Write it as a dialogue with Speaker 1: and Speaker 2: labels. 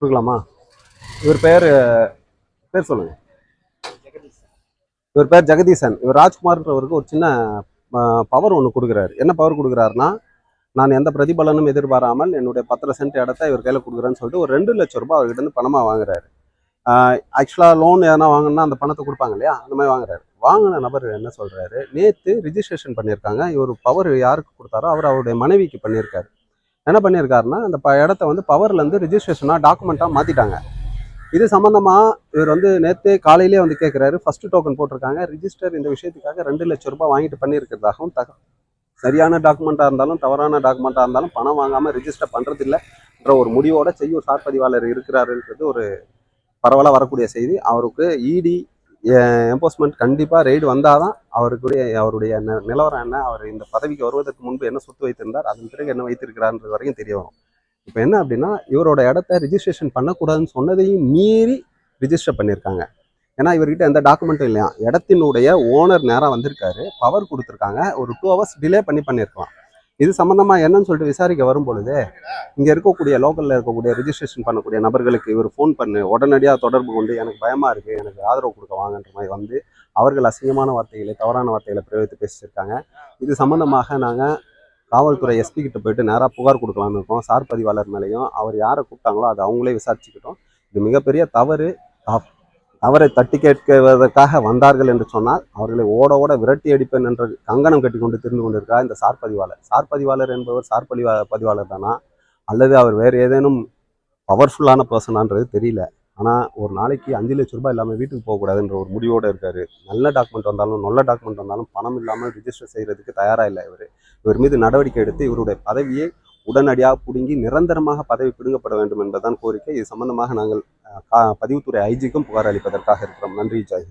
Speaker 1: கொடுக்கலாமா? இவர் பேர் பேர் சொல்லுங்க. இவர் பேர் ஜெகதீசன். இவர் ராஜ்குமார்ன்றவருக்கு ஒரு சின்ன பவர் ஒன்று கொடுக்குறாரு. என்ன பவர் கொடுக்குறாருன்னா நான் எந்த பிரதிபலனும் எதிர்பாராமல் என்னுடைய பத்தரை சென்ட் இடத்த இவர் கையில் கொடுக்குறேன்னு சொல்லிட்டு ஒரு ரெண்டு லட்சம் ரூபாய் அவர்கிட்ட இருந்து பணமாக வாங்குறாரு. ஆக்சுவலாக லோன் எதனா வாங்கினா அந்த பணத்தை கொடுப்பாங்க இல்லையா? அந்த மாதிரி வாங்குறாரு. வாங்கின நபர் என்ன சொல்கிறாரு நேற்று ரிஜிஸ்ட்ரேஷன் பண்ணியிருக்காங்க. இவர் பவர் யாருக்கு கொடுத்தாரோ அவர் அவருடைய மனைவிக்கு பண்ணியிருக்காரு. என்ன பண்ணியிருக்காருன்னா அந்த ப இடத்த வந்து பவர்லேருந்து ரிஜிஸ்ட்ரேஷனாக டாக்குமெண்ட்டாக மாற்றிட்டாங்க இது சம்மந்தமாக இவர் வந்து நேற்றே காலையிலே வந்து கேட்குறாரு ஃபஸ்ட்டு டோக்கன் போட்டிருக்காங்க. ரிஜிஸ்டர் இந்த விஷயத்துக்காக ரெண்டு லட்சம் ரூபாய் வாங்கிட்டு பண்ணியிருக்கிறதாகவும் தக சரியான டாக்குமெண்ட்டாக இருந்தாலும் தவறான டாக்குமெண்ட்டாக இருந்தாலும் பணம் வாங்காமல் ரிஜிஸ்டர் பண்ணுறதில்லன்ற ஒரு முடிவோட செய்யூர் சார் பதிவாளர் இருக்கிறாருன்றது ஒரு பரவலாக வரக்கூடிய செய்தி. அவருக்கு இடி எம்போஸ்மெண்ட் கண்டிப்பாக ரெய்டு வந்தால் தான் அவருக்குடைய அவருடைய நிலவரம் என்ன? அவர் இந்த பதவிக்கு வருவதற்கு முன்பு என்ன சொத்து வைத்திருந்தார்? அதன் பிறகு என்ன வைத்திருக்கிறார்ன்றது வரைக்கும் தெரிய வரும் இப்போ என்ன அப்படின்னா இவரோட இடத்த ரிஜிஸ்ட்ரேஷன் பண்ணக்கூடாதுன்னு சொன்னதையும் மீறி ரிஜிஸ்டர் பண்ணியிருக்காங்க. ஏன்னா இவர்கிட்ட எந்த டாக்குமெண்ட்டும் இல்லையா? இடத்தினுடைய ஓனர் நேராக வந்திருக்காரு. பவர் கொடுத்துருக்காங்க. ஒரு டூ ஹவர்ஸ் டிலே பண்ணி பண்ணியிருக்கலாம். இது சம்மந்தமாக என்னன்னு சொல்லிட்டு விசாரிக்க வரும் பொழுது இங்கே இருக்கக்கூடிய லோக்கலில் இருக்கக்கூடிய ரிஜிஸ்ட்ரேஷன் பண்ணக்கூடிய நபர்களுக்கு இவர் ஃபோன் பண்ணு. உடனடியாக தொடர்பு கொண்டு எனக்கு பயமாக இருக்குது எனக்கு ஆதரவு கொடுக்க வாங்கன்ற மாதிரி வந்து அவர்கள் அசிங்கமான வார்த்தைகளை தவறான வார்த்தைகளை பிரயோகித்து பேசியிருக்காங்க. இது சம்மந்தமாக நாங்கள் காவல்துறை எஸ்பி கிட்ட போயிட்டு நேராக புகார் கொடுக்கலான்னு இருக்கோம். சார் பதிவாளர் மேலேயும் அவர் யாரை கூப்பிட்டாங்களோ அதை அவங்களே விசாரிச்சுக்கிட்டோம். இது மிகப்பெரிய தவறு. அவரை தவறை தட்டி கேட்குவதற்காக வந்தார்கள் என்று சொன்னால் அவர்களை ஓட ஓட விரட்டி அடிப்பேன் என்ற கங்கணம் கட்டி கொண்டு திரிந்து கொண்டிருக்கிறார் இந்த சார் பதிவாளர். சார் பதிவாளர் என்பவர் சார் பதிவா பதிவாளர் தானா? அல்லது அவர் வேறு ஏதேனும் பவர்ஃபுல்லான பர்சனான்றது தெரியல. ஆனால் ஒரு நாளைக்கு அஞ்சு லட்ச ரூபாய் இல்லாமல் வீட்டுக்கு போகக்கூடாதுன்ற ஒரு முடிவோடு இருக்கார். நல்ல டாக்குமெண்ட் வந்தாலும் நல்ல டாக்குமெண்ட் வந்தாலும் பணம் இல்லாமல் ரிஜிஸ்டர் செய்கிறதுக்கு தயாராக இல்லை இவர். இவர் மீது நடவடிக்கை எடுத்து இவருடைய பதவியை உடனடியாக பிடுங்கி நிரந்தரமாக பதவி பிடுங்கப்பட வேண்டும் என்பதுதான் கோரிக்கை. இது சம்பந்தமாக நாங்கள் பதிவுத்துறை ஐஜிக்கும் புகார் அளிப்பதற்காக இருக்கிறோம். நன்றி. ஜாய்